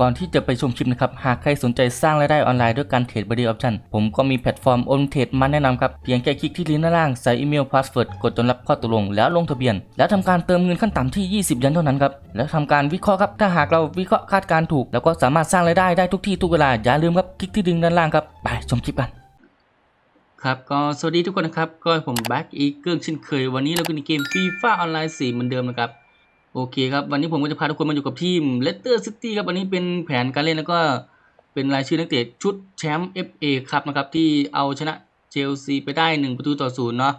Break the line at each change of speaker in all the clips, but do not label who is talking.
ก่อนที่จะไปชมคลิปนะครับ หากใครสนใจสร้างรายได้ออนไลน์ด้วยการเทรดบริออปชันผมก็มีแพลตฟอร์มโอนเทรดมาแนะนำครับ เพียงแค่คลิกที่ลิงก์ด้านล่าง ใส่อีเมลพาสเวิร์ดกดจนรับข้อตกลง แล้วลงทะเบียน แล้วทำการเติมเงินขั้นต่ำที่ 20 ยันเท่านั้นครับ แล้วทำการวิเคราะห์ครับ ถ้าหากเราวิเคราะห์คาดการณ์ถูก แล้วก็สามารถสร้างรายได้ได้ทุกที่ทุกเวลา อย่าลืมครับ คลิกที่ลิงก์ด้านล่างครับ ไปชมคลิปกัน ครับก็สวัสดีทุกคนนะครับ ก็ผมแบ็กอีกเกิลเช่นเคยวันนี้เราก็ในเกมฟีฟ่าออนไลน์4เหมือนเดิมนะครับ โอเคครับ วันนี้ผมก็จะพาทุกคนมาอยู่กับทีมเลสเตอร์ซิตี้ครับ วันนี้เป็นแผนการเล่นแล้วก็เป็นรายชื่อนักเตะชุดแชมป์ FA ครับนะครับ ที่เอาชนะเชลซีไปได้ 1 ประตูต่อศูนย์เนาะ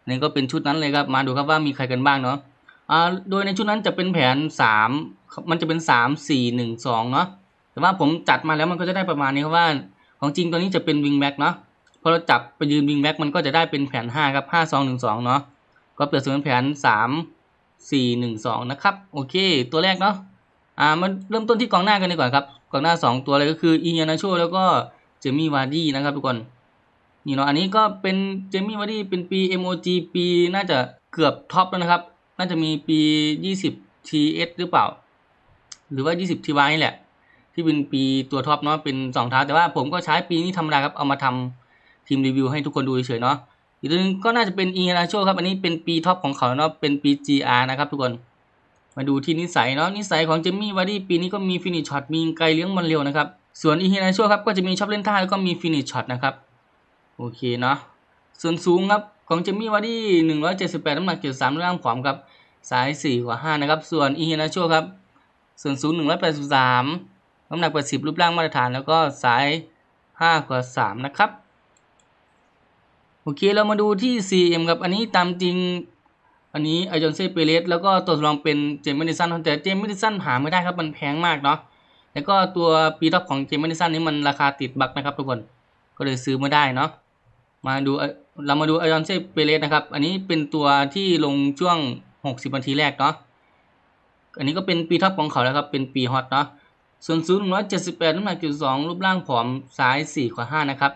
อันนี่ก็เป็นชุดนั้นเลยครับ มาดูครับว่ามีใครกันบ้างเนาะอ่าโดยในชุดนั้นจะเป็นแผน 3 มันจะเป็น 3 4 1 2 เนาะแต่ว่าผมจัดมาแล้วมันก็จะได้ประมาณนี้ครับว่า ของจริงตัวนี้จะเป็นวิงแบ็กเนาะพอเราจับไปยืนวิงแบ็กมันก็จะได้เป็นแผน 5 ครับ 5 2 1 2 เนาะก็เปรียบเสมือนแผน 3 สี่หนึ่งสองนะครับ โอเค ตัวแรกเนาะอ่ามาเริ่มต้นที่กองหน้ากันดีกว่าครับกองหน้าสองตัวเลยก็คืออียานาโชแล้วก็เจมี่วาร์ดี้นะครับทุกคนนี่เนาะอันนี้ก็เป็นเจมี่วาร์ดี้เป็นปี MOG ปีน่าจะเกือบท็อปแล้วนะครับ น่าจะมีปี 20 TS หรือเปล่า หรือว่า 20 TY นี่แหละ ที่เป็นปีตัวท็อปเนาะเป็นสองเท้าแต่ว่าผมก็ใช้ปีนี้ธรรมดาครับเอามาทำทีมรีวิวให้ทุกคนดูเฉยๆเนาะ อีกตัวหนึงก็น่าจะเป็นอีนาโชครับ อันนี้เป็นปีท็อปของเขาเนาะ เป็นปี GR นะครับทุกคน มาดูที่นิสัยเนาะ นิสัยของเจมี่วาร์ดี้ปีนี้ก็มีฟินิชช็อต มีไกลเลี้ยงบอลเร็วนะครับ ส่วนอีนาโชครับก็จะมีชอบเล่นท่าแล้วก็มีฟินิชช็อตนะครับ โอเคเนาะ ส่วนสูงครับของเจมี่วาร์ดี้หนึ่งร้อยเจ็ดสิบแปดน้ำหนักเจ็ดสามร่างผอมครับ สายสี่กว่าห้านะครับ ส่วนอีนาโชครับ ส่วนสูงหนึ่งร้อยแปดสิบสามน้ำหนักแปดสิบรูปร่างมาตรฐาน แล้วก็สายห้ากว่าสามนะครับ โอเคเรามาดูที่ CM ครับ อันนี้ตามจริง อันนี้ไอจอนเซ่เปเรสแล้วก็ตัวทดลองเป็นเจมส์เมดิสันแต่เจมส์เมดิสันหาไม่ได้ครับ มันแพงมากเนาะแล้วก็ตัวปีท็อปของเจมส์เมดิสันนี้มันราคาติดบักนะครับทุกคนก็เลยซื้อไม่ได้เนาะมาดูเรามาดูไอจอนเซ่เปเรสนะครับ อันนี้เป็นตัวที่ลงช่วง 60นาทีแรกเนาะอันนี้ก็เป็นปีท็อปของเขาแล้วครับเป็นปีฮอตเนาะส่วนสูง178น้ำหนัก72รูปร่างผอมซ้าย4กว่า5นะครับ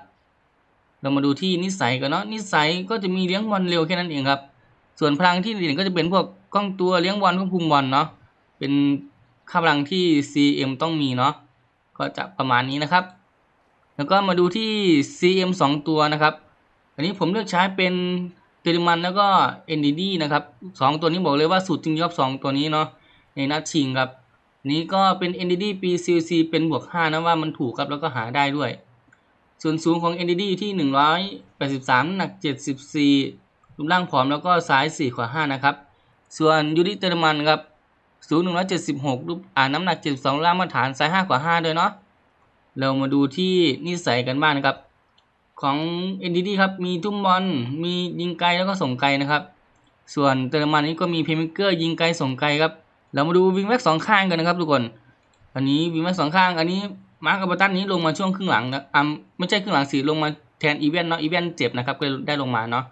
เรามาดูที่นิสัยกันเนาะนิสัยก็จะมีเลี้ยงบอลเร็วแค่นั้นเองครับ ส่วนพลังที่เด่นก็จะเป็นพวกกล้องตัวเลี้ยงบอลควบคุมบอลเนาะเป็นค่าพลังที่ CM ต้องมีเนาะก็จะประมาณนี้นะครับ แล้วก็มาดูที่ CM 2 ตัวนะครับอันนี้ผมเลือกใช้เป็นเตลิมันแล้วก็ NDD นะครับสองตัวนี้บอกเลยว่าสุดจริงยอบสองตัวนี้เนาะในนัดชิงครับนนี้ก็เป็น NDD ปี CC เป็นบวก5นะว่ามันถูกครับแล้วก็หาได้ด้วย ส่วนสูงของ NDD ที่ 183 น้ำหนัก 74รูปร่างผอมแล้วก็ซ้าย4ขวา5นะครับ ส่วนยูริเตอร์มันครับสูง 176 รูปอ่าน้ำหนัก 72ร่างมาตรฐานซ้าย5ขวา5ด้วยเนาะ เรามาดูที่นิสัยกันบ้างนะครับ ของ NDD ครับมีทุ่มบอล มียิงไกลแล้วก็ส่งไกลนะครับ ส่วนเตอร์มันนี้ก็มีเพลย์เมเกอร์ยิงไกลส่งไกลครับ เรามาดูวิงแบ็กสองข้างกันนะครับทุกคน อันนี้วิงแบ็กสองข้าง อันนี้ มาร์กอัปตันนี้ลงมาช่วงครึ่งหลังนะอ่าไม่ใช่ครึ่งหลังสิลงมาแทนอีเวนต์เนาะอีเวนต์เจ็บนะครับก็เลยได้ลงมาเนาะ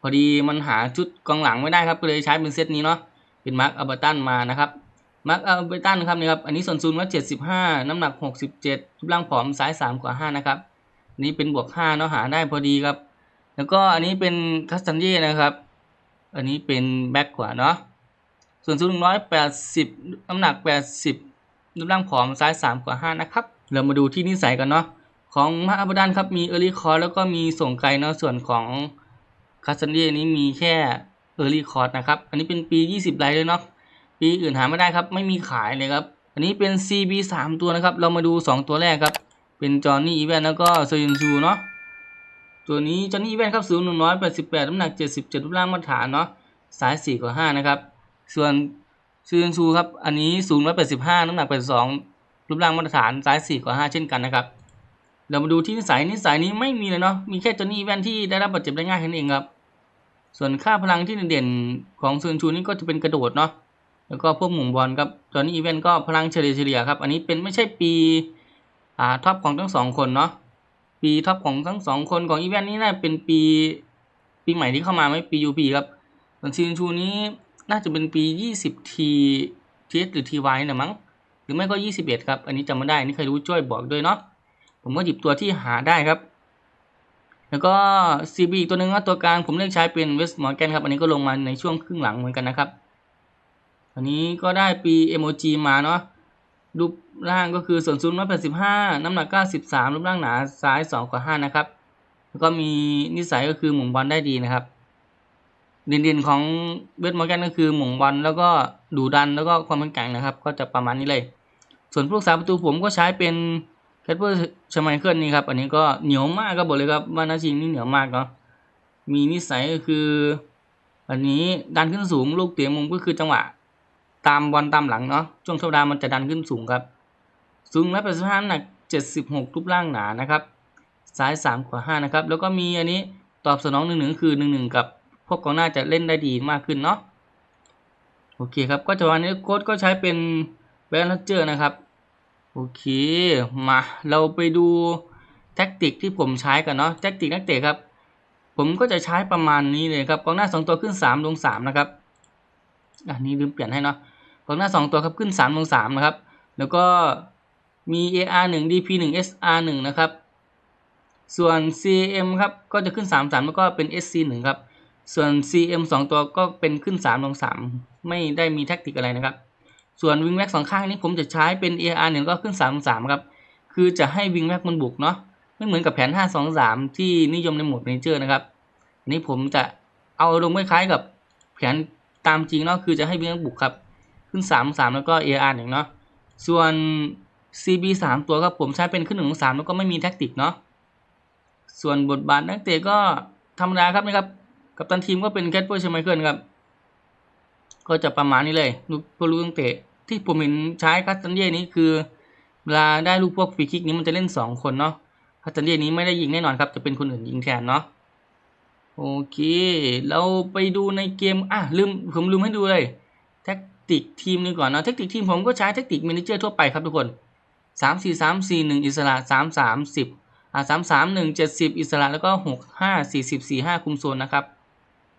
พอดีมันหาชุดกองหลังไม่ได้ครับก็เลยใช้เป็นเซตนี้เนาะเป็นมาร์กอัปตันมานะครับมาร์กอัปตันครับนี่ครับอันนี้ส่วนสูงว่าเจ็ดสิบห้าน้ำหนักหกสิบเจ็ดรูปร่างผอมซ้ายสามกว่าห้านะครับอันนี้เป็นบวกห้าเนาะหาได้พอดีครับ แล้วก็อันนี้เป็นคัสตันเย่นะครับ อันนี้เป็นแบ็กกว่าเนาะส่วนสูงหนึ่งร้อยแปดสิบน้ำหนักแปดสิบรูปร่างผอมซ้ายสามกว่าห้านะครับ เรามาดูที่นิสัยกันเนาะของมาอับดันครับมีเออร์ลี่คอร์แล้วก็มีส่งไกลเนาะส่วนของคาสเซนเดียนี้มีแค่เออร์ลี่คอร์นะครับ อันนี้เป็นปี 20ไลท์เลยเนาะปีอื่นหาไม่ได้ครับ ไม่มีขายเลยครับ อันนี้เป็น CB 3 ตัวนะครับ เรามาดู 2 ตัวแรกครับ เป็นจอห์นนี่อีแวนแล้วก็เซยุนซูเนาะตัวนี้จอห์นนี่อีแวนครับสูง188น้ำหนัก77รูปร่างมาตรฐานเนาะสาย4กว่า5นะครับ ส่วนซูนซูครับอันนี้สูง185น้ำหนัก82 รูปร่างมาตรฐานไซ้าย4กว่า5เช่นกันนะครับเรามาดูที่นิสัยนิสัยนี้ไม่มีเลยเนาะมีแค่จอนนี่แวนที่ได้รับบาดเจ็บได้ง่ายแค่นั้นเองครับส่วนค่าพลังที่เด่นๆของซูนชูนี่ก็จะเป็นกระโดดเนาะแล้วก็พวกหมุนบอลครับจอนนี่อีเวนก็พลังเฉลี่ยเฉลี่ยครับอันนี้เป็นไม่ใช่ปีอ่าท็อปของทั้งสองคนเนาะปีท็อปของทั้งสองคนของอีเวนนี่น่าเป็นปีปีใหม่ที่เข้ามาไหมปียูพีครับส่วนซูนชูนี้น่าจะเป็นปี 20 T TS หรือ TY นะมั้ง หรือไม่ก็ 21 ครับ อันนี้จำไม่ได้ นี่ใครรู้ช่วยบอกด้วยเนาะ ผมก็หยิบตัวที่หาได้ครับ แล้วก็ CB อีกตัวหนึ่งว่าตัวกลางผมเลือกใช้เป็น West Morgan ครับ อันนี้ก็ลงมาในช่วงครึ่งหลังเหมือนกันนะครับ อันนี้ก็ได้ปี MOG มาเนาะ
รูปร่างก็คือส่วนสูง185 น้ำหนัก 93 รูปร่างหนาซ้าย2กว่า5นะครับ แล้วก็มีนิสัยก็คือหม่งบอลได้ดีนะครับ เด่นๆของเวทมอร์แกนก็คือหม่งบอลแล้วก็ดูดันแล้วก็ความแข็งแกร่งนะครับ ก็จะประมาณนี้เลย ส่วนผู้รักษาประตูผมก็ใช้เป็นแคทเปอร์ชไมเคิลนี่ครับอันนี้ก็เหนียวมากก็บอกเลยครับว่านาชิงนี่เหนียวมากเนาะมีนิสัยก็คือ อันนี้ดันขึ้นสูงลูกเตะมุมก็คือจังหวะ ตามบอลตามหลังเนาะช่วงธรรมดามันจะดันขึ้นสูงครับ สูงร้อยแปดสิบห้าหนักเจ็ดสิบหกรูปร่างหนานะครับซ้ายสามขวาห้านะครับ แล้วก็มีอันนี้ตอบสนองหนึ่งหนึ่งคือหนึ่งหนึ่งกับ พวกกองหน้าจะเล่นได้ดีมากขึ้นเนาะโอเคครับก็จะวันนี้โค้ดก็ใช้เป็นแบนเจอร์นะครับโอเคมาเราไปดูแท็กติกที่ผมใช้กันเนาะแท็กติกนักเตะครับ ผมก็จะใช้ประมาณนี้เลยครับกองหน้าสองตัวขึ้นสามลงสามนะครับอันนี้ลืมเปลี่ยนให้เนาะกองหน้าสองตัวครับขึ้นสามลงสามนะครับ แล้วก็มี AR 1 DP 1 SR 1นะครับ ส่วน CM ครับก็จะขึ้น 3 3 แล้วก็เป็น SC 1ครับ ส่วน CM 2 ตัวก็เป็นขึ้น 3 ลง 3 ไม่ได้มีแท็กติกอะไรนะครับ ส่วนวิงแม็กสองข้างนี้ผมจะใช้เป็น AR 1ก็ขึ้น 3 ลง 3 ครับ คือจะให้วิงแม็กมันบุกเนาะไม่เหมือนกับแผน 5 2 3 ที่นิยมในโหมดเมเจอร์นะครับอันนี้ผมจะเอาลงคล้ายๆกับแผนตามจริงเนาะคือจะให้วิงแม็กบุกครับ ขึ้น 3 3 แล้วก็ AR 1เนาะส่วน CB 3ตัวครับผมใช้เป็นขึ้น1 3แล้วก็ไม่มีแท็กติกเนาะส่วนบทบาทนักเตะก็ธรรมดาครับนะครับ กับตันทีมก็เป็นแคทเปอร์ชไมเคิลครับ ก็จะประมาณนี้เลยลูกตัวลูกนักเตะที่ผมเห็นใช้คัสตันเย่นี้คือเวลาได้ลูกพวกฟรีคิกนี้มันจะเล่น 2 คนเนาะคัสตันเย่นี้ไม่ได้ยิงแน่นอนครับ จะเป็นคนอื่นยิงแทนเนาะโอเค เราไปดูในเกม อะลืมผมลืมให้ดูเลย แท็กติกทีมนี้ก่อนเนาะแท็กติกทีมผมก็ใช้แท็กติก m มนเจอร์ทั่วไปครับทุกคน 3 4 3 4 1 อิสระ3 3 10อ่า3 3 1 7 0 อิสระแล้วก็ 6 5 40 4 5 คุมโซนนะครับ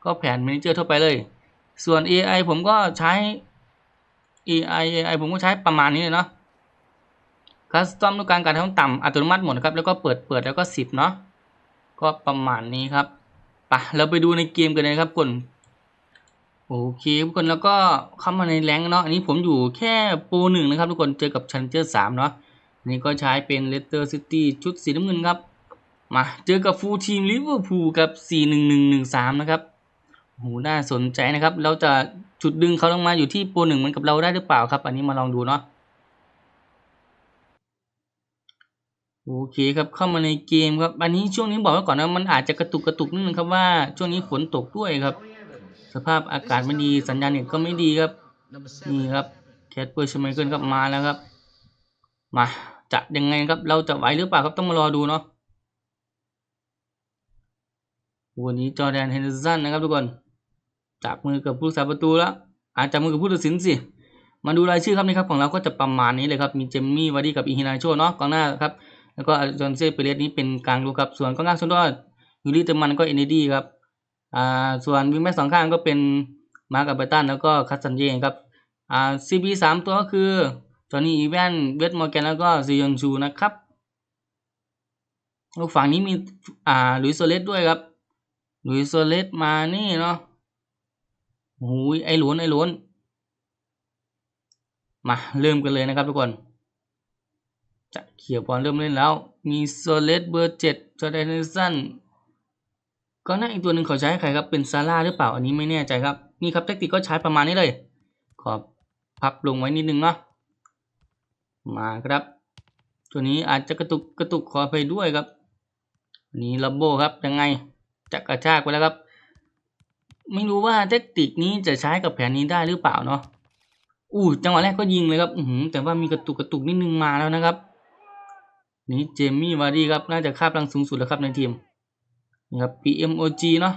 ก็แผน m ม n นเจอร์ทั่วไปเลย ส่วน AI ผมก็ใช้ AI AI ผมก็ใช้ประมาณนี้เลยเนาะคัสตอมต้องการการทำต่ำอัตโนมัติหมดนะครับ แล้วก็เปิดเปิดแล้วก็ 10 เนาะ ก็ประมาณนี้ครับปะเราไปดูในเกมกันเลยครับคนโอเคทุกคนแล้วก็เข้ามาในแรงเนาะอันนี้ผมอยู่แค่โปรหนึ่งนะครับ ทุกคนเจอกับชันเจอร์สามเนาะอันนี้ก็ใช้เป็นเลสเตอร์ซิตี้ชุดสีน้ำเงินครับ มาเจอกับฟูลทีมลิเวอร์พูลกับ 41113 นะครับ โหน่าสนใจนะครับ เราจะจุดดึงเขาลงมาอยู่ที่โปรหนึ่งเหมือนกับเราได้หรือเปล่าครับ อันนี้มาลองดูเนาะโอเคครับเข้ามาในเกมครับ อันนี้ช่วงนี้บอกไว้ก่อนนะมันอาจจะกระตุกกระตุกนิดนึงครับว่าช่วงนี้ฝนตกด้วยครับ สภาพอากาศไม่ดีสัญญาณเน็ตก็ไม่ดีครับนี่ครับแคทเปอร์ชไมเคิลครับมาแล้วครับ มาจะยังไงครับ เราจะไหวหรือเปล่าครับต้องมารอดูเนาะวันนี้จอแดนเฮนเดอร์สันนะครับทุกคน จับมือกับผู้รักษาประตูแล้วอาจจะมือกับผู้ตัดสินสิ มาดูรายชื่อครับนี่ครับของเราก็จะประมาณนี้เลยครับ มีเจมมี่วาร์ดี้กับอีฮินาโชเนาะกองหน้าครับ แล้วก็อาจอนเซ่เปเรสนี้เป็นกลางดูครับ ส่วนกองหน้าส่วนตัวยูริเตอร์มันก็เอ็นดี้ครับ อ่า ส่วนวิงแบ็กสองข้างก็เป็นมาร์กอับเบตันแล้วก็คัสซันเย่ครับ อ่าซีบีสามตัวก็คือจอห์นนี่อีแวนเวสมอร์แกนแล้วก็ซียอนชูนะครับแล้วฝั่งนี้มี อ่าลุยโซเลสด้วยครับลุยโซเลสมานี่เนาะ โอ้ยไอหลวนไอหลวนมาเริ่มกันเลยนะครับทุกคนจะเขี่ยวบอลเริ่มเล่นแล้ว มีโซเลสเบอร์เจ็ดจอร์แดนนเดอร์สันก็น่าอีกตัวหนึ่งเขาใช้ใครครับเป็นซาร่าหรือเปล่าอันนี้ไม่แน่ใจครับนี่ครับแทคติกก็ใช้ประมาณนี้เลย ขอพับลงไว้นิดนึงเนาะมาครับ ตัวนี้อาจจะกระตุกกระตุกขอไปด้วยครับนนี้ลับโบครับยังไงจะกระชากไปแล้วครับ ไม่รู้ว่าแทคติกนี้จะใช้กับแผนนี้ได้หรือเปล่าเนาะอู้จังหวะแรกก็ยิงเลยครับอืแต่ว่ามีกระตุกกระตุกนิดนึงมาแล้วนะครับ นี่เจมี่วารีครับน่าจะคาบพลังสูงสุดแล้วครับในทีมนี่ครับ PMOG เนาะ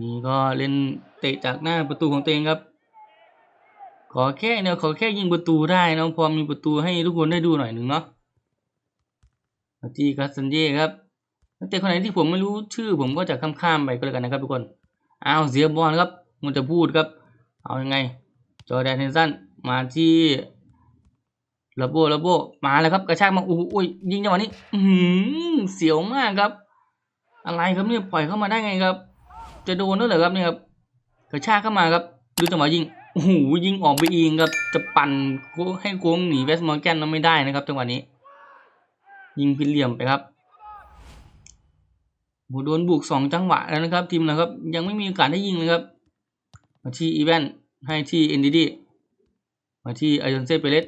นี่ก็เล่นเตะจากหน้าประตูของตัวเองครับ ขอแค่เนี่ยขอแค่ยิงประตูได้เนะพอมีประตูให้ทุกคนได้ดูหน่อยหนึ่งเนาะมาที่กัสซันเย่ครับ นักเตะคนไหนที่ผมไม่รู้ชื่อ ผมก็จะข้ามๆไปก็แล้วกันนะครับทุกคนอ้าวเสียบอลครับมันจะพูดครับ เอายังไง จอร์แดนเฮนสันมาที่ระโบระโบมาแล้วครับ กระชากมาอู้อุ้ยยิงจังหวะนี้ อืเสียวมากครับ อะไรครับเนี่ยปล่อยเข้ามาได้ไงครับ จะโดนด้วยเหรอครับเนี่ยครับกระชากเข้ามาครับดูจังหวะยิงโอ้โหยิงออกไปเองครับจะปั่นโค้งให้โค้งหนีเวสต์มอร์แกนนั้นไม่ได้นะครับจังหวะนี้ ยิงผิดเหลี่ยมไปครับ โหโดนบุกสองจังหวะแล้วนะครับทีมนะครับ ยังไม่มีโอกาสได้ยิงเลยครับ มาที่อีเวนให้ที่เอ็นดีดีมาที่อจอนเซ่เปเรส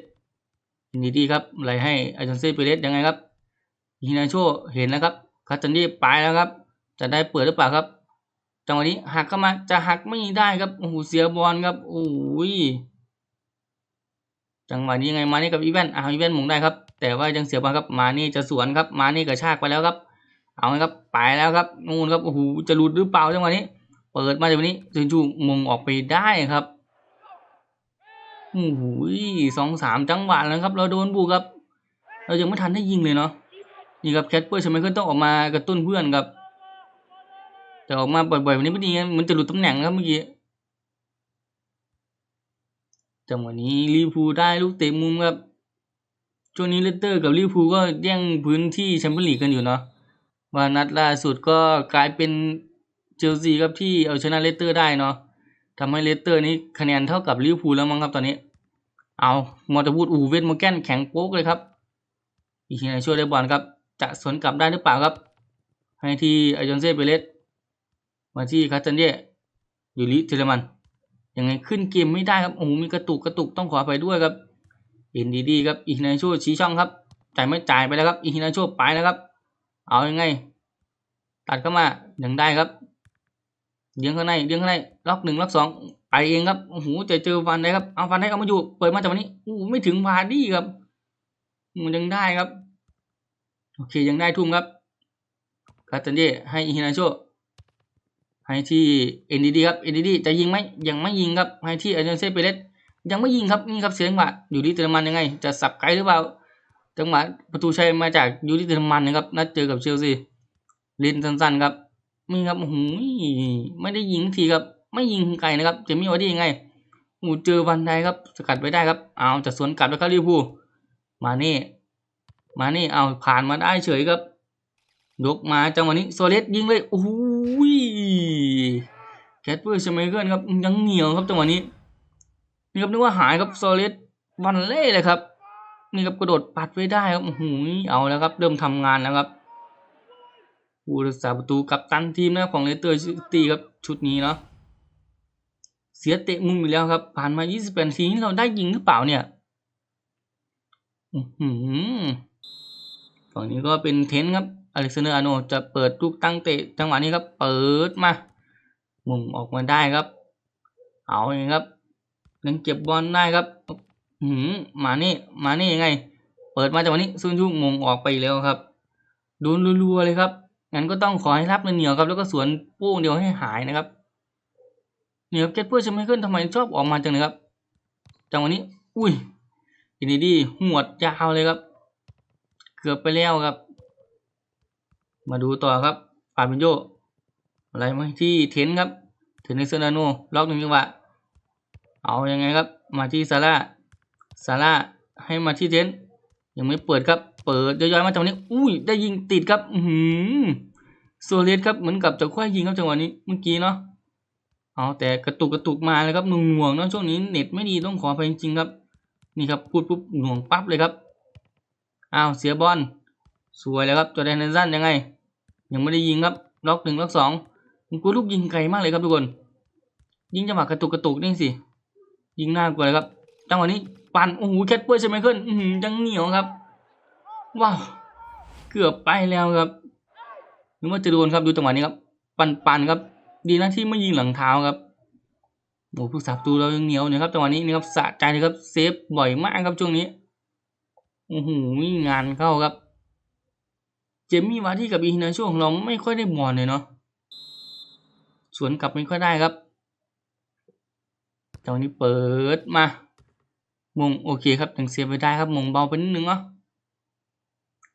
เอ็นดีดีครับไหลให้อจอนเซ่เปเรสยังไงครับฮินาโชเห็นแล้วครับคาตันดีไปแล้วครับ จะได้เปิดหรือเปล่าครับ จังหวะนี้หักเข้ามาจะหักไม่ได้ครับโอ้โหเสียบอลครับโอ้ยจังหวะนี้ยังไงมานี่กับอีเวนอ่าอีเวนหมงได้ครับแต่ว่ายังเสียบอลครับมานี่จะสวนครับมานี่กระชากไปแล้วครับ เอาไงครับไปแล้วครับนู่นครับโอ้โหจะหลุดหรือเปล่าจังหวะนี้ เปิดมาจากวันนี้จูจูมงออกไปได้ครับโอ้โหสองสามจังหวะแล้วครับ เราโดนบุกครับ เรายังไม่ทันได้ยิงเลยเนาะนี่ครับแคทเปอร์ใช่ไหมก็ต้องออกมากระตุ้นเพื่อนครับแต่ออกมาบ่อยๆวันนี้ไม่ดีนะมันจะหลุดตำแหน่งครับเมื่อกี้จังหวะนี้ลิเวอร์พูได้ลูกเตะมุมครับช่วงนี้เลสเตอร์กับลิเวอร์พูก็แย่งพื้นที่แชมเปี้ยนลีกกันอยู่เนาะ ว่านัดล่าสุดก็กลายเป็นเชลซีครับที่เอาชนะเลสเตอร์ได้เนาะทำให้เลสเตอร์นี้คะแนนเท่ากับลิเวอร์พูลแล้วมั้งครับตอนนี้ เอามอร์ตบูดอูเวนโมแกนแข็งโป๊กเลยครับ อีกทีไหนช่วยได้บอลครับ จะสวนกลับได้หรือเปล่าครับ ให้ที่อายอนเซ่เปเรสมาที่คาตันเย่ยูริเทเลมันยังไงขึ้นเกมไม่ได้ครับ โอ้โห มีกระตุกกระตุกต้องขอไปด้วยครับเอ็นดีดีครับอีฮินาโชชี้ช่องครับจ่ายไม่จ่ายไปแล้วครับอีฮินาโชไปแล้วครับ เอายังไง ตัดเข้ามายังได้ครับเลี้ยงข้างในเลี้ยงข้างในล็อกหนึ่งล็อกสองไปเองครับโอ้โหจอเจอฟันได้ครับเอาฟันได้เอามาอยู่เปิดมาจากวันนี้โอ้โหไม่ถึงวาร์ดี้ครับมันยังได้ครับ โอเคยังได้ทุ่มครับคาตันเย่ให้อีฮินาโชให้ที่เอ็นดีดีครับเอ็นดีดีจะยิงไหมยังไม่ยิงครับให้ที่อาจารย์เซเปเรสยังไม่ยิงครับนี่ครับเสียงหวะอยู่ที่เตอร์มันยังไง จะสับไกลหรือเปล่า จังหวะประตูชัยมาจากยูริเตอร์มันนะครับนัดเจอกับเชลซีเล่นสั้นๆครับนี่ครับโอ้โหไม่ได้ยิงทีครับ ไม่ยิงไกลนะครับจะมีว่าได้ยังไงโอ้เจอวันใดครับสกัดไว้ได้ครับเอาจะสวนกลับแล้วครับลิวพูมานี่ มานี่เอาผ่านมาได้เฉยครับยกมาจังหวะนี้โซเลสยิงเลยโอ้ยแคทเปอร์ชไมเคิลครับยังเหนียวครับจังหวะนี้นี่ครับนึกว่าหายครับโซเลสวันเล่เลยครับ นี่ครับกระโดดปัดไว้ได้ครับโอ้โหเอาแล้วครับ เริ่มทำงานแล้วครับผู้รักษาประตูกับตันทีมนะของเลสเตอร์ซิตี้ครับชุดนี้เนาะเสียเตะมุมอีกแล้วครับ ผ่านมา 28นาทีนี่เราได้ยิงหรือเปล่าเนี่ยอือฝั่งนี้ก็เป็นเทนครับ อเล็กซานเดอร์อาโนจะเปิดลูกตั้งเตะจังหวะนี้ครับ เปิดมามุงออกมาได้ครับ เอาเองครับยังเก็บบอลได้ครับ หืมมานี่มานี่ยังไง เปิดมาจังหวะนี้ซุนยุงมงออกไปแล้วครับโดนรัวๆเลยครับงั้นก็ต้องขอให้รับเหนียวครับแล้วก็สวนโป้งเดียวให้หายนะครับเหนียครับเก็ตเพื่อจะไม่ขึ้นทำไมชอบออกมาจังเลยครับจังวะนี้ อุ้ยอินดีดีหวดยาวเลยครับ เกือบไปแล้วครับ มาดูต่อครับฟาบินโยอะไรไหมที่เทนครับเทนนิสเซนาโนล็อกหนึ่งจังหวะเอายังไงครับ มาที่ซาร่า ซาร่าให้มาที่เทนยังไม่เปิดครับ เปิดย้อยๆมาจังหวะนี้ อุ้ย ได้ยิงติดครับ อือหือโซเลสครับเหมือนกับจะคว้ายิงครับจังหวะนี้เมื่อกี้เนาะเอาแต่กระตุกกระตุกมาเลยครับหน่วงหน่วงๆเนาะช่วงนี้เน็ตไม่ดีต้องขอไปจริงๆครับ นี่ครับพูดปุ๊บหน่วงปั๊บเลยครับอ้าวเสียบอลสวยแล้วครับจอแดนเนนสันยังไง ยังไม่ได้ยิงครับล็อกหนึ่งล็อกสองผมกลัวลูกยิงไกลมากเลยครับทุกคน ยิงจังหวะกระตุกกระตุกนี่สิยิงหน้ากลัวเลยครับจังหวะนี้ ปั่นโอ้โหแคทเปอร์ใช่ไหมเคิลอื้อหือยังเหนียวครับ ว้าว เกือบไปแล้วครับนึกว่าจะโดนครับดูจังหวะนี้ครับ ปั่นปั่นครับ ดีนะที่ไม่ยิงหลังเท้าครับโอ้ผู้สาประตูเรายังเหนียวเนี่ยครับจังหวะนี้นี่ครับสะใจเลยครับเซฟบ่อยมากครับช่วงนี้โอ้โหงานเข้าครับ เจมี่วาร์ดี้กับอีฮินาชของเราไม่ค่อยได้บอลเลยเนาะสวนกลับไม่ค่อยได้ครับตอนนี้เปิดมา มงโอเคครับยังเสียไปได้ครับมงเบาไปนิดนึงเนาะ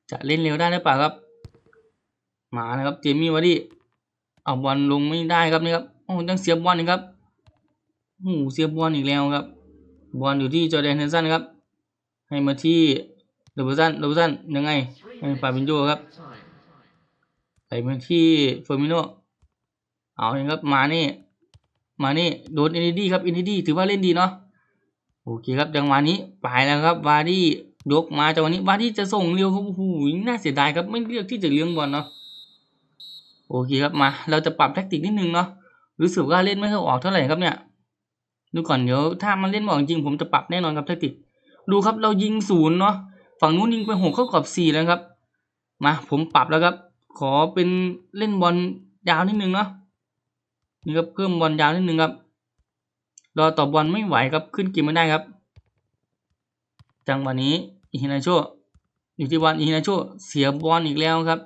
จะเล่นเร็วได้หรือเปล่าครับ มานะครับเจมี่วาร์ดี้เอาบอลลงไม่ได้ครับนี่ครับโอ้ยังเสียบอลอีกครับโอ้เสียบอลอีกแล้วครับ บอลอยู่ที่จอร์แดนเฮนสันครับ ให้มาที่เดบิวสันเดบิวสันยังไงให้ฟาบินโยครับไปมาที่เฟอร์มิโนเอาเองครับมานี่มานี่โดนอ็นดีครับอ็นดีถือว่าเล่นดีเนาะ โอเคครับจังหวะนี้ไปแล้วครับวาร์ดี้ยกมาจังหวะนี้วาร์ดี้จะส่งเร็วครับโอ้โหน่าเสียดายครับไม่เลือกที่จะเลี้ยงบอลเนาะโอเคครับมา เราจะปรับแทคติกนิดนึงเนาะรู้สึกว่าเล่นไม่ค่อยออกเท่าไหร่ครับเนี่ยดูก่อนเดี๋ยวถ้ามันเล่นไม่อกจริงผมจะปรับแน่นอนครับแทคติกดูครับเรายิงศูนย์เนาะฝั่งนู้นยิงไปหกเข้ากรอบสี่แล้วครับ มาผมปรับแล้วครับ ขอเป็นเล่นบอลยาวนิดนึงเนาะนี่ครับเพิ่มบอลยาวนิดนึงครับ รอต่อบอลไม่ไหวครับขึ้นเกมไม่ได้ครับ จังหวะนี้อิฮินาโชอยู่ที่บอลอิฮินาโชเสียบอลอีกแล้วครับ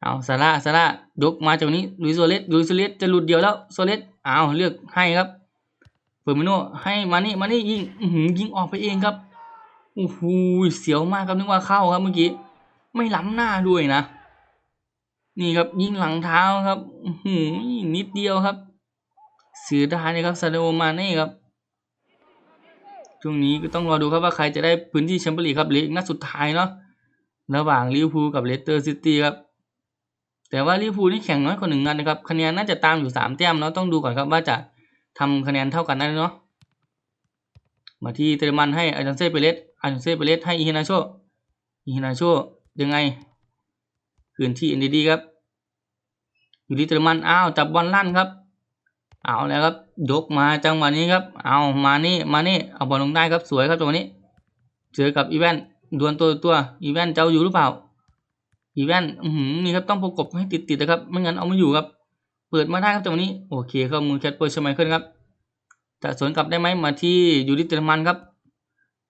เอาซาร่าซาร่ายกมาจากนี้ลุยโซเลสลุยโซเลสจะหลุดเดียวแล้วโซเลสเอาเลือกให้ครับเฟิร์มิโนให้มานี่มานี่ยิงอือหืยิงออกไปเองครับโอ้โหเสียวมากครับนึกว่าเข้าครับเมื่อกี้ไม่ล้ำหน้าด้วยนะ นี่ครับยิงหลังเท้าครับหืนิดเดียวครับ เสียดายนะครับซาเดโอมาเน่ครับช่วงนี้ก็ต้องรอดูครับว่าใครจะได้พื้นที่แชมเปี้ยนลีกครับหลืออีกนัดสุดท้ายเนาะระหว่างลิเวอร์พูลกับเลสเตอร์ซิตี้ครับแต่ว่าลิเวอร์พูลนี่แข่งน้อยกว่าหนึ่งนัดนะครับคะแนนน่าจะตามอยู่สามแต้มเนาะต้องดูก่อนครับว่าจะทำคะแนนเท่ากันได้เนาะมาที่เตอร์มันให้อาจันเซ่เปเรสอาจันเซ่เปเรสให้อีเฮนาโชอีเฮนาโชยังไงคืนที่เอ็นดีดีครับอยู่ที่เตอร์มันอ้าวจับบอลลั่นครับ เอาแล้วครับยกมาจังหวะนี้ครับ เอามานี่มานี่เอาบอลลงได้ครับสวยครับจังหวะนี้เจอกับอีแวนดวลตัวตัวอีแวนเจ้าอยู่หรือเปล่าอีแวนอือหือนี่ครับต้องประกบให้ติดๆนะครับไม่งั้นเอาไม่อยู่ครับ เปิดมาได้ครับจังหวะนี้โอเคเข้ามือแคทเปอร์ชไมเคิลครับจะสวนกลับได้ไหมมาที่ยูริเตอร์มันครับ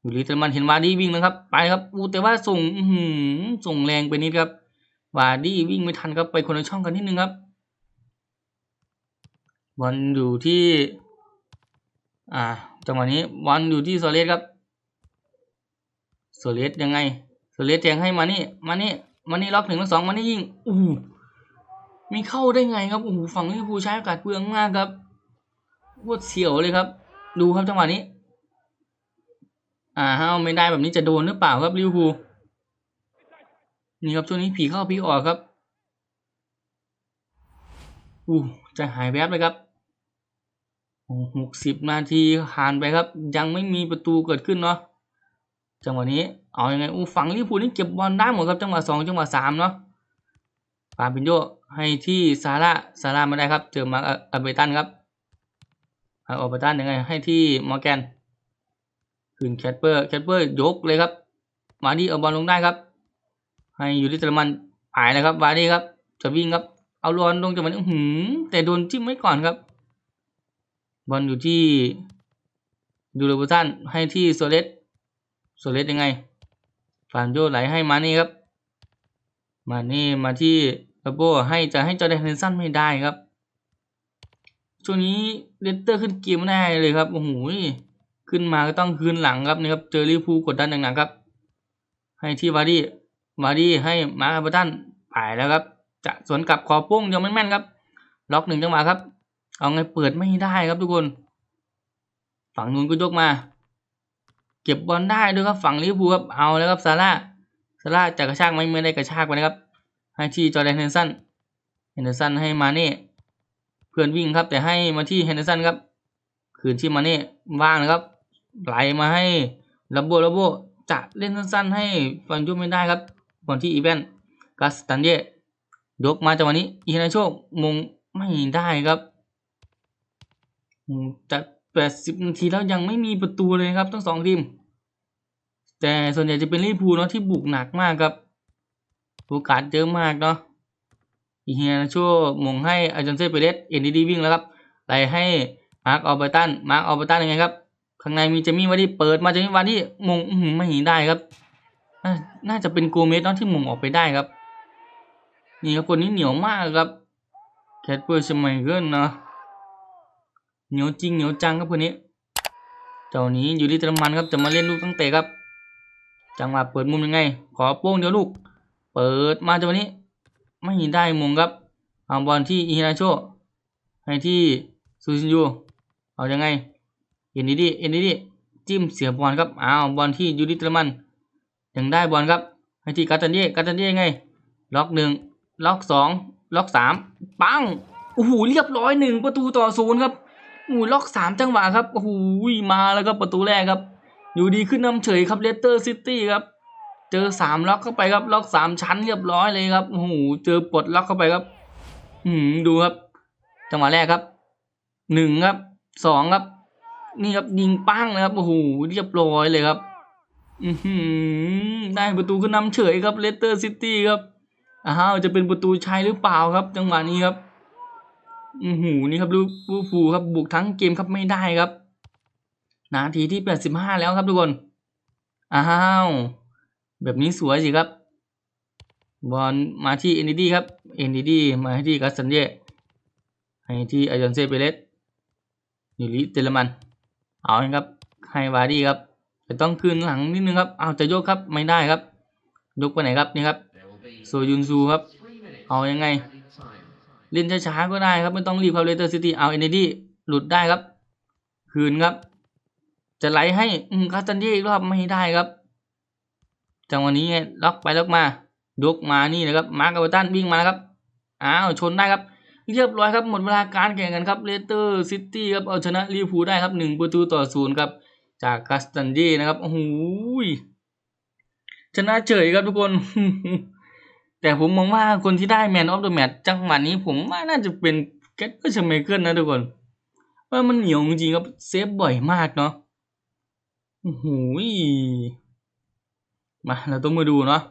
ยูริเตอร์มันเห็นวาร์ดี้วิ่งนะครับ ไปครับอู้แต่ว่าส่งอือหือส่งแรงไปนิดครับวาร์ดี้วิ่งไม่ทันครับไปคนละช่องกันนิดนึงครับ บอลอยู่ที่ อ่า จังหวะนี้บอลอยู่ที่โซเลสครับโซเลสยังไงโซเลสแทงให้มานี่ มานี่ มานี่ล็อกหนึ่งล็อกสองมานี่ยิงอู้หูมีเข้าได้ไงครับโอ้โหฝั่งลิเวอร์พูลใช้โอกาสเปลืองมากครับวดเสียวเลยครับ ดูครับจังหวะนี้ อ่าเอาไม่ได้แบบนี้จะโดนหรือเปล่าครับลิเวอร์พูลนี่ครับช่วงนี้ผีเข้าผีออกครับอู้จะหายแวบเลยครับ หกสิบนาทีผ่านไปครับ ยังไม่มีประตูเกิดขึ้นเนาะจังหวะนี้เอาอยัางไงอู้ฝังลิเวอร์พูนี่เก็บบอลได้หมดครับจังหวะสองจังหวะสามเนาะปาปินโยให้ที่ซาร่าซาร่าไม่ได้ครับเจอมาอัลเบตันครับอัลเบตันยังไง ให้ที่มอร์แกนคืนแคทเปอร์แคทเปอร์ยกเลยครับมาดี้เอาบอลลงได้ครับ ให้อยู่ที่เตอรมันหายนะครับวาดี้ครับจะวิ่งครับเอาบอลลงจังหวะนี้อื้อหือแต่โดนจิ้มไว้ก่อนครับ บอลอยู่ที่ดูโรบอร์ตันให้ที่โซเลสโซเลสยังไงฟานโยไหลให้มานี่ครับ มานี่มาที่ระโบให้จะให้จอร์แดนเฮนสันไม่ได้ครับ ช่วงนี้เลสเตอร์ขึ้นเกมไม่ได้เลยครับ โอ้โห ขึ้นมาก็ต้องคืนหลังครับนี่ครับ เจอลิพูกดดันหนักๆครับ ให้ที่วาร์ดี้วาร์ดี้ให้มาร์คอัลเบตันไปแล้วครับ จะสวนกลับขอโป้งยังไม่แม่นครับ ล็อกหนึ่งจังหวะครับ เอาไงเปิดไม่ได้ครับทุกคน ฝั่งนู้นก็ยกมา เก็บบอลได้ด้วยครับฝั่งลิเวอร์พูลครับเอาแล้วครับซาร่าซาร่าจะกระชากไหมไม่ได้กระชากไปนะครับ ให้ที่จอร์แดนเฮนสันเฮนเดอร์สันให้มาเน่เพื่อนวิ่งครับ แต่ให้มาที่เฮนเดอร์สันครับคืนที่มาเน่ว่างนะครับ ไหลมาให้ลับโบลับโบจะเล่นสั้นๆ ให้ฟันยุบไม่ได้ครับบอลที่อีเวนกัสตันเย่ยกมาจากวันนี้อีนาโชคมงไม่ได้ครับ จากแปดสิบนาทีแล้วยังไม่มีประตูเลยครับทั้งสองทีม แต่ส่วนใหญ่จะเป็นลิเวอร์พูลเนาะที่บุกหนักมากครับโอกาสเยอะมากเนาะอีเฮียนาโชมงให้อาจารย์เซเปเรสเอ็นดีดีวิ่งแล้วครับไหลให้มาร์คออเบอร์ตันมาร์คออเบอร์ตันยังไงครับข้างในมีเจมี่วาร์ดี้เปิดมาเจมี่วาร์ดี้มงอื้อหือไม่เห็นได้ครับ น่าจะเป็นโกเมสเนาะที่มงออกไปได้ครับ นี่ครับคนนี้เหนียวมากครับแคทเปอร์ชไมเคิลเนาะ เหนียวจริงเหนียวจังครับคนนี้ เจ้านี้อยู่ที่เยอรมันครับจะมาเล่นลูกตั้งเตะครับ จังหวะเปิดมุมยังไง ขอโป้งเดียวลูก เปิดมาจังหวะนี้ ไม่ได้มงครับเอาบอลที่อิฮินาโชให้ที่ซูซินยูเอายังไงเอ็นดีดีเอ็นดีดีจิ้มเสียบอลครับเอาบอลที่ยูริเตอร์มันยังได้บอลครับให้ที่กาตันเย่กาตันเย่ยังไง ล็อกหนึ่งล็อกสองล็อกสามปังโอ้โหเรียบร้อยหนึ่งประตูต่อศูนย์ครับ อู้ล็อกสามจังหวะครับโอ้โหมาแล้วครับประตูแรกครับ อยู่ดีขึ้นนำเฉยครับเลสเตอร์ซิตี้ครับ เจอสามล็อกเข้าไปครับล็อกสามชั้นเรียบร้อยเลยครับโอ้โหเจอปลดล็อกเข้าไปครับ อืมดูครับ จังหวะแรกครับหนึ่งครับสองครับ นี่ครับยิงปั้งเลยครับโอ้โหเรียบร้อยเลยครับ อืได้ประตูขึ้นนำเฉยครับเลสเตอร์ซิตี้ครับอ้าวจะเป็นประตูชัยหรือเปล่าครับ จังหวะนี้ครับ อือหือนี่ครับลูกลูฟูครับบุกทั้งเกมครับไม่ได้ครับ นาทีที่แปดสิบห้าแล้วครับทุกคน อ้าว แบบนี้สวยสิครับ บอลมาที่เอ็นดีครับเอ็นดีมาที่กัสซันเย่ให้ที่อายอนเซเปเรสยูริเตลมัน เอาครับให้วาร์ดี้ครับจะต้องคืนหลังนิดนึงครับ เอาจะยกครับไม่ได้ครับ ยกไปไหนครับนี่ครับ โซยุนซูครับ เอายังไง เล่นช้าๆก็ได้ครับ ไม่ต้องรีบครับเลสเตอร์ซิตี้เอาเอ็นดีหลุดได้ครับ คืนครับ จะไหลให้อืมคาสตันเย่อีกรอบไม่ได้ครับจังหวะนี้ล็อกไปล็อกมายกมานี่นะครับ มาร์กาเบตันวิ่งมาครับอ้าวชนได้ครับ เรียบร้อยครับหมดเวลาการแข่งกันครับเลสเตอร์ซิตี้ครับเอาชนะลิเวอร์พูลได้ครับหนึ่งประตูต่อศูนย์ครับ จากคาสตันเย่นะครับโอ้โหชนะเฉยครับทุกคน แต่ผมมองว่าคนที่ได้แมนออฟเดอะแมตจังหวะนี้ผมว่าน่าจะเป็นแกตเปอร์ชเมเคิลนะทุกคนว่ามันเหนียวจริงๆครับเซฟบ่อยมากเนาะโอ้โหยมาเราต้องมาดูเนาะ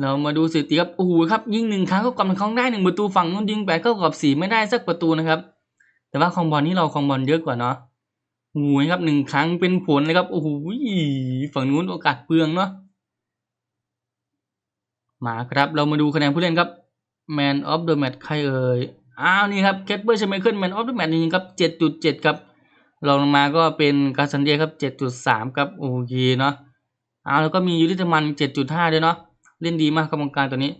เรามาดูสถิติครับโอ้โหครับยิงหนึ่งครั้งก็กำลังคล้องได้หนึ่งประตูฝั่งนู้นยิงไปก็กับสี่ไม่ได้สักประตูนะครับ แต่ว่าคองบอลนี่เราคองบอลเยอะกว่าเนาะโอ้โหครับหนึ่งครั้งเป็นผลเลยครับโอ้โหฝั่งนู้นโอกาสเปลืองเนาะ มาครับเรามาดูคะแนนผู้เล่นครับ Man of the Match ใครเอ่ยอ้าวนี่ครับแคทเบอร์ชมเคิล Man of the Match จริงๆครับ7.7ครับรองลงมาก็เป็นกาซันเดียครับ7.3ครับโอเคเนาะอ้าวแล้วก็มียูริตมัน7.5ด้วยเนาะเล่นดีมากครับกองกางตัวนี้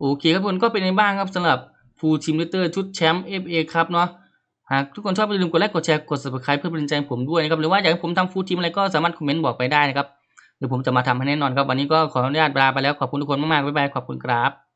โอเคครับทุกคนก็เป็นในบ้างครับสำหรับฟูลทีมเลเตอร์ชุดแชมป์ FA ครับเนาะหากทุกคนชอบอย่าลืมกดไลค์กดแชร์กด subscribe เพื่อเป็นกำลังใจผมด้วยนะครับหรือว่าอยากให้ผมทำฟูลทีมอะไรก็สามารถคอมเมนต์บอกไปได้นะครับ เดี๋ยวผมจะมาทำให้แน่นอนครับ วันนี้ก็ขออนุญาตลาไปแล้วขอบคุณทุกคนมากๆบ๊ายบายขอบคุณครับ